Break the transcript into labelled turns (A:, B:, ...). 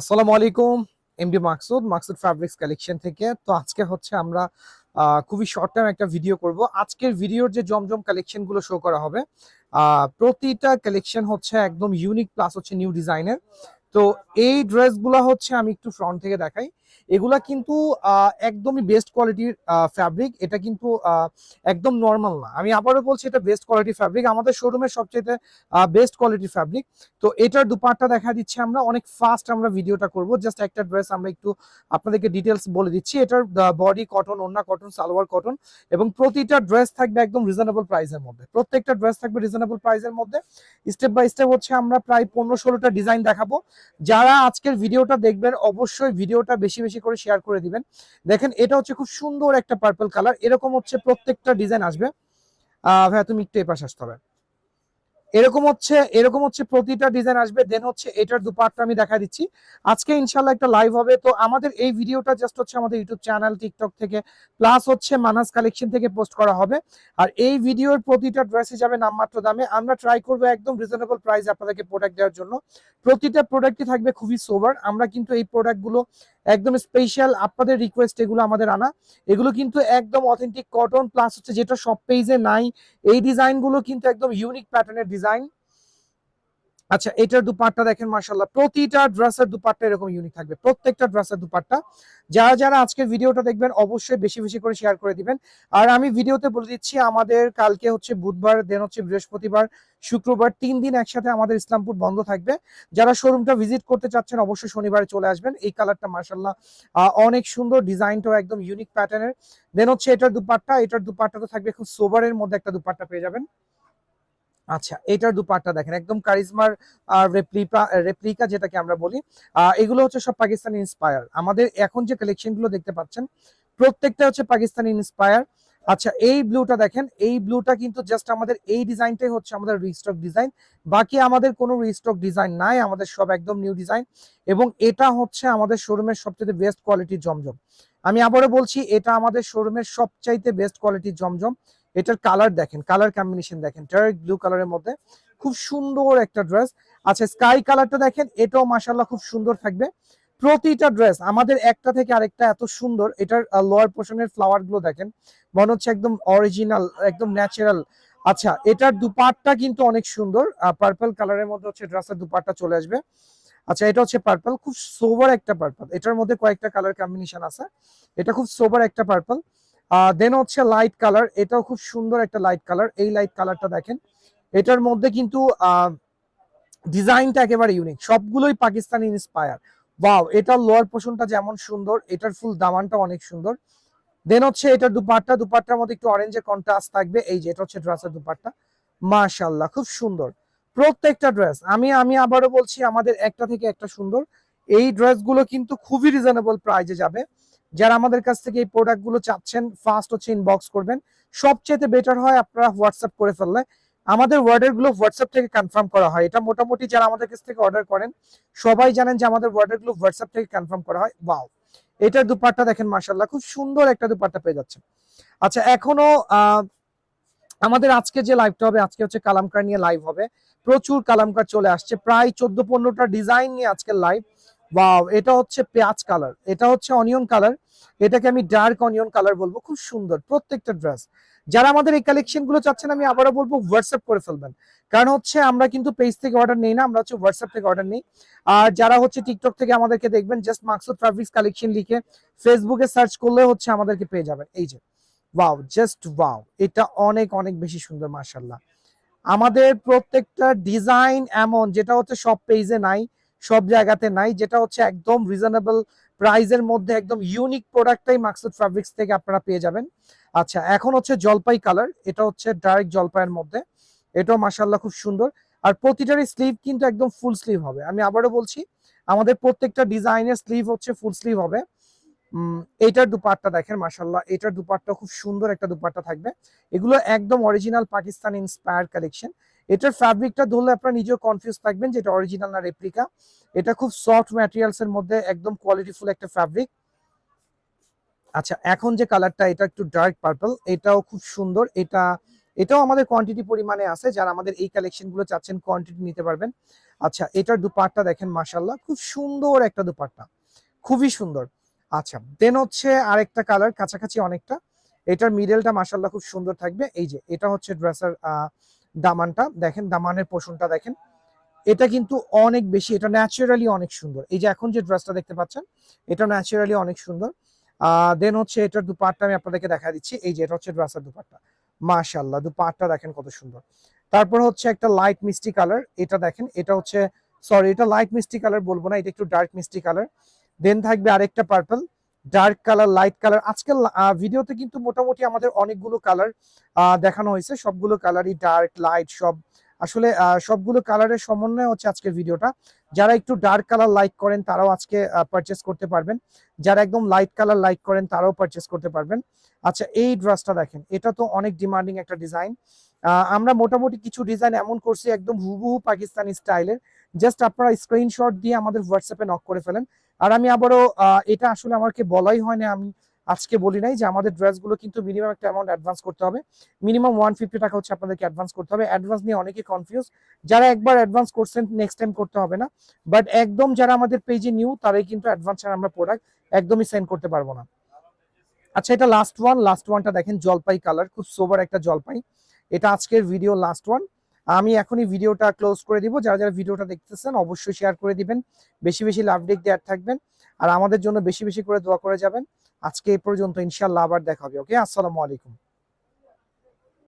A: আসসালামু আলাইকুম MD Maksud Maksud fabrics collection থেকে। তো আজকে হচ্ছে আমরা খুবই শর্ট টাইম একটা ভিডিও করব। আজকের ভিডিওর যে জমজম কালেকশনগুলো শো করা হবে প্রতিটা কালেকশন হচ্ছে একদম ইউনিক প্লাস হচ্ছে নিউ ডিজাইনের তো এই ড্রেসগুলো হচ্ছে আমি একটু ফ্রন্ট থেকে দেখাই। এগুলা কিন্তু একদমই বেস্ট কোয়ালিটির ফ্যাব্রিক এটা কিন্তু একদম নর্মাল না। আমি আবারও বলছি, এটা বেস্ট কোয়ালিটির ফ্যাব্রিক আমাদের শোরুমের সবচেয়ে বেস্ট কোয়ালিটির ফ্যাব্রিক তো এটার দুপাট্টা দেখা দিচ্ছে আমরা। অনেক ফাস্ট আমরা ভিডিওটা করব। জাস্ট একটা ড্রেস আমরা একটু আপনাদেরকে ডিটেলস বলে দিচ্ছি। এটার বডি কটন ওন্না কটন সালোয়ার কটন এবং প্রতিটা ড্রেস থাকবে একদম রিজনেবল প্রাইসের মধ্যে। প্রত্যেকটা ড্রেস থাকবে রিজনেবল প্রাইসের মধ্যে। স্টেপ বাই স্টেপ হচ্ছে আমরা প্রায় পনেরো ষোলোটা ডিজাইন দেখাবো। যারা আজকের ভিডিওটা দেখবেন, অবশ্যই ভিডিওটা বেশি বেশি বেশি করে শেয়ার করে দিবেন। দেখেন, এটা হচ্ছে খুব সুন্দর একটা পার্পল কালার এরকম হচ্ছে প্রত্যেকটা ডিজাইন আসবে। ভাইয়া, তুমি একটু এপাশ আসতে হবে। এরকম হচ্ছে এরকম হচ্ছে প্রতিটা ডিজাইন আসবে। দেন হচ্ছে এটার দুপাটটা আমি দেখা দিচ্ছি। আজকে ইনশাল্লাহ একটা লাইভ হবে। তো আমাদের এই ভিডিওটা জাস্ট হচ্ছে আমাদের ইউটিউব চ্যানেল টিকটক থেকে প্লাস হচ্ছে মানাস কালেকশন থেকে পোস্ট করা হবে। আর এই ভিডিওর প্রতিটা ড্রেসে যাবে নামমাত্র দামে। আমরা ট্রাই করব একদম রিজনেবল প্রাইস আপনাদেরকে প্রোডাক্ট দেওয়ার জন্য। প্রতিটা প্রোডাক্টই থাকবে খুবই সোবার আমরা কিন্তু এই প্রোডাক্টগুলো একদম স্পেশাল আপনাদের রিকোয়েস্ট এগুলো আমাদের আনা। এগুলো কিন্তু একদম অথেন্টিক কটন প্লাস হচ্ছে যেটা সব পেজে নাই, এই ডিজাইনগুলো কিন্তু একদম ইউনিক প্যাটার্নের ডিজাইন আচ্ছা এটার দুপাট্টা দেখেন মার্শাল্লাহ প্রতিটা ড্রেসের দুপাট্টা এরকম ইউনিক থাকবে। প্রত্যেকটা ড্রেসের দুপাট্টা। যারা যারা আজকের ভিডিওটা দেখবেন, অবশ্যই বেশি বেশি করে শেয়ার করে দিবেন। আর আমি ভিডিওতে বলে দিচ্ছি, আমাদের কালকে হচ্ছে বুধবার দেন হচ্ছে বৃহস্পতিবার, শুক্রবার, তিন দিন একসাথে আমাদের ইসলামপুর বন্ধ থাকবে। যারা শোরুমটা ভিজিট করতে চাচ্ছেন, অবশ্যই শনিবারে চলে আসবেন। এই কালারটা মার্শাল্লাহ অনেক সুন্দর ডিজাইনটাও একদম ইউনিক প্যাটার্নের দেন হচ্ছে এটার দুপাট্টা, এটার দুপাট্টাটা থাকবে খুব সোবারের মধ্যে একটা দুপাট্টা পেয়ে যাবেন। আচ্ছা এটার দুপাট্টা দেখেন, একদম কারিজমার রেপ্লিকা রেপ্লিকা যেটাকে আমরা বলি। এগুলো হচ্ছে সব পাকিস্তানি ইন্সপায়ার আমাদের এখন যে কালেকশনগুলো দেখতে পাচ্ছেন, প্রত্যেকটা হচ্ছে পাকিস্তানি ইন্সপায়ার আচ্ছা এই ব্লুটা দেখেন, এই ব্লুটা কিন্তু জাস্ট আমাদের এই ডিজাইনটাই হচ্ছে আমাদের রিস্টক ডিজাইন বাকি আমাদের কোনো রিস্টক ডিজাইন নাই, আমাদের সব একদম নিউ ডিজাইন এবং এটা হচ্ছে আমাদের শোরুমের সবচেয়ে বেস্ট কোয়ালিটির জমজম। আমি আবারও বলছি, এটা আমাদের শোরুমের সবচাইতে বেস্ট কোয়ালিটির জমজম। এটার কালার দেখেন কালার কম্বিনেশন দেখেন ডার্ক ব্লু কালারের মধ্যে খুব সুন্দর একটা ড্রেস আচ্ছা স্কাই কালারটা দেখেন, এটাও মাসাল্লাহ খুব সুন্দর থাকবে। প্রতিটা ড্রেস আমাদের একটা থেকে আরেকটা এত সুন্দর, এটার লোয়ার পোর্শনের ফ্লাওয়ারগুলো দেখেন, মনে হচ্ছে একদম অরিজিনাল একদম ন্যাচারাল আচ্ছা এটার দুপাটটা কিন্তু অনেক সুন্দর পার্পল কালারের মধ্যে হচ্ছে ড্রেসের দুপাটটা চলে আসবে। আচ্ছা এটা হচ্ছে পার্পল খুব সোবার একটা পার্পল এটার মধ্যে কয়েকটা কালার কম্বিনেশন আছে। এটা খুব সোবার একটা পার্পল দেন হচ্ছে লাইট কালার এটাও খুব সুন্দর একটা লাইট কালার এই লাইট কালারটা দেখেন। এটার মধ্যে কিন্তু ডিজাইনটা একেবারে ইউনিক সবগুলোই পাকিস্তানি ইন্সপায়ার ওয়াও এটার লোয়ার পোর্শনটা যেমন সুন্দর, এটার ফুল দামানটা অনেক সুন্দর। দেন হচ্ছে এটার দুপাট্টা। দুপাট্টার মধ্যে একটু অরেঞ্জের কন্ট্রাস্ট থাকবে। এই যে, এটা হচ্ছে ড্রেসের দুপাট্টা। মাশাল্লাহ খুব সুন্দর। প্রত্যেকটা ড্রেস আমি আমি আবারও বলছি, আমাদের একটা থেকে একটা সুন্দর। এই ড্রেসগুলো কিন্তু খুবই রিজনেবল প্রাইজে যাবে। যারা আমাদের কাছ থেকে এই প্রোডাক্টগুলো চাচ্ছেন ফার্স্ট হচ্ছে ইনবক্স করবেন। সবচেয়ে বেটার হয় আপনারা হোয়াটসঅ্যাপ করে ফেললে। আমাদের ওয়ার্ডারগুলো হোয়াটসঅ্যাপ থেকে কনফার্ম করা হয়। এটা মোটামুটি যারা আমাদের কাছ থেকে অর্ডার করেন, সবাই জানেন যে আমাদের ওয়ার্ডারগুলো হোয়াটসঅ্যাপ থেকে কনফার্ম করা হয়। ওয়াও এটার দুপাট্টা দেখেন মার্শাল্লাহ খুব সুন্দর একটা দুপাট্টা পেয়ে যাচ্ছে। আচ্ছা এখনও আমাদের আজকে যে লাইভটা হবে, আজকে হচ্ছে কালামকার নিয়ে লাইভ হবে। প্রচুর কালামকার চলে আসছে। প্রায় চোদ্দ পনেরোটা ডিজাইন নিয়ে আজকের লাইভ ওয়াও এটা হচ্ছে পেঁয়াজ কালার এটা হচ্ছে অনিয়ন কালার এটাকে আমি ডার্ক অনিয়ন কালার বলব, খুব সুন্দর প্রত্যেকটা ড্রেস যারা আমাদের এই কালেকশনগুলো চাচ্ছেন, আমি আবারও বলব হোয়াটসঅ্যাপ করে ফেলবেন। কারণ হচ্ছে আমরা কিন্তু পেজ থেকে অর্ডার নেই না, আমরা হচ্ছে হোয়াটসঅ্যাপ থেকে অর্ডার নিই। আর যারা হচ্ছে টিকটক থেকে আমাদেরকে দেখবেন জাস্ট মাকসুদ ট্রাফিক্স কালেকশন লিখে ফেসবুকে সার্চ করলে হচ্ছে আমাদেরকে পেয়ে যাবেন। এই যে ওয়াও জাস্ট ওয়াও এটা অনেক অনেক বেশি সুন্দর মার্শাল্লাহ আমাদের প্রত্যেকটা ডিজাইন এমন, যেটা হচ্ছে সব পেজে নাই সব জায়গাতে নাই যেটা হচ্ছে একদম রিজনেবল প্রাইজের মধ্যে একদম ইউনিক প্রোডাক্টটাই মাকসুদ ফ্যাব্রিক্স থেকে আপনারা পেয়ে যাবেন। আচ্ছা এখন হচ্ছে জলপাই কালার এটা হচ্ছে ডাইরেক্ট জলপাইয়ের মধ্যে। এটাও মাসাল্লাহ খুব সুন্দর। আর প্রতিটারই স্লিভ কিন্তু একদম ফুল স্লিভ হবে। আমি আবারও বলছি আমাদের প্রত্যেকটা ডিজাইনের স্লিভ হচ্ছে ফুল স্লিভ হবে। উম, এইটার দুপাট্টা দেখেন মাসাল্লাহ এটার দুপাট্টা খুব সুন্দর একটা দুপাট্টা থাকবে। এগুলো একদম অরিজিনাল পাকিস্তান ইন্সপায়ার কালেকশন এটার ফ্যাব্রিকটা ধরলে আপনারা নিজেও কনফিউজ থাকবেন যে এটা অরিজিনাল না রেপ্লিকা এটা খুব সফট ম্যাটেরিয়ালস এর মধ্যে একদম কোয়ালিটিফুল একটা ফ্যাব্রিক আচ্ছা এখন যে কালারটা এটা একটু ডার্ক পার্পল এটাও খুব সুন্দর। এটা, এটাও আমাদের কোয়ান্টিটি পরিমাণে আছে। যারা আমাদের এই কালেকশনগুলো চাচ্ছেন কোয়ান্টিটি নিতে পারবেন। আচ্ছা এটার দুপাট্টা দেখেন মাশাল্লাহ খুব সুন্দর একটা দুপাট্টা। খুবই সুন্দর। আচ্ছা দেন হচ্ছে আরেকটা কালার কাছাকাছি অনেকটা। এটার মিডলটা মাশাল্লাহ খুব সুন্দর থাকবে। এই যে, এটা হচ্ছে ড্রেসের দামানটা, দেখেন দামানের পোষণটা দেখেন। এটা কিন্তু অনেক বেশি, এটা ন্যাচারালি অনেক সুন্দর। এই যে এখন যে ড্রেসটা দেখতে পাচ্ছেন, এটা ন্যাচারালি অনেক সুন্দর। দেন হচ্ছে এটার দুপাটটা আমি আপনাদেরকে দেখা দিচ্ছি। এই যে এটা হচ্ছে ড্রেসের দুপাট্টা। মাশাল্লাহ দুপাটটা দেখেন কত সুন্দর। তারপর হচ্ছে একটা লাইট মিষ্টি কালার এটা দেখেন, এটা হচ্ছে সরি এটা লাইট মিষ্টি কালার বলব না, এটা একটু ডার্ক মিষ্টি কালার দেন থাকবে আরেকটা purple dark colour light colour আজকাল ভিডিওতে কিন্তু মোটামুটি আমাদের অনেকগুলো কালার দেখানো হয়েছে। সবগুলো কালারই ডার্ক লাইট সব। আসলে সবগুলো কালারের সমন্বয় হচ্ছে আজকের ভিডিওটা যারা একটু ডার্ক কালার লাইক করেন, তারাও আজকে পারচেস করতে পারবেন। যারা একদম লাইট কালার লাইক করেন, তারাও পারচেস করতে পারবেন। আচ্ছা এই ড্রেসটা দেখেন। এটা তো অনেক ডিমান্ডিং একটা ডিজাইন আমরা মোটামুটি কিছু ডিজাইন এমন করছি, একদম হুবহু পাকিস্তানি স্টাইলের জাস্ট আপনারা স্ক্রিনশট দিয়ে আমাদের হোয়াটসঅ্যাপে নক করে ফেলেন। আর আমি আবারও এটা আসলে আমাকে বলাই হয় না আমি আজকে বলি নাই যে আমাদের ড্রেসগুলো কিন্তু মিনিমাম একটা অ্যামাউন্ট অ্যাডভান্স করতে হবে। মিনিমাম ওয়ান ফিফটি টাকা হচ্ছে আপনাদেরকে অ্যাডভান্স করতে হবে। অ্যাডভান্স নিয়ে অনেকে কনফিউজ যারা একবার অ্যাডভান্স করছেন নেক্সট টাইম করতে হবে না। বাট একদম যারা আমাদের পেজে নিউ তারাই কিন্তু অ্যাডভান্স ছাড়া আমরা প্রোডাক্ট একদমই সেন্ড করতে পারব না। আচ্ছা এটা লাস্ট ওয়ান লাস্ট ওয়ানটা দেখেন, জলপাই কালার খুব সোবার একটা জলপাই। এটা আজকের ভিডিও লাস্ট ওয়ান আমি এখনই ভিডিওটা ক্লোজ করে দিব। যারা যারা ভিডিওটা দেখতেছেন, অবশ্যই শেয়ার করে দিবেন। বেশি বেশি লাভ ডেক দেওয়ার থাকবেন। আর আমাদের জন্য বেশি বেশি করে দোয়া করে যাবেন। আজকে এই পর্যন্ত ইনশাল্লাহ আবার দেখাবে ওকে আসসালামু আলাইকুম।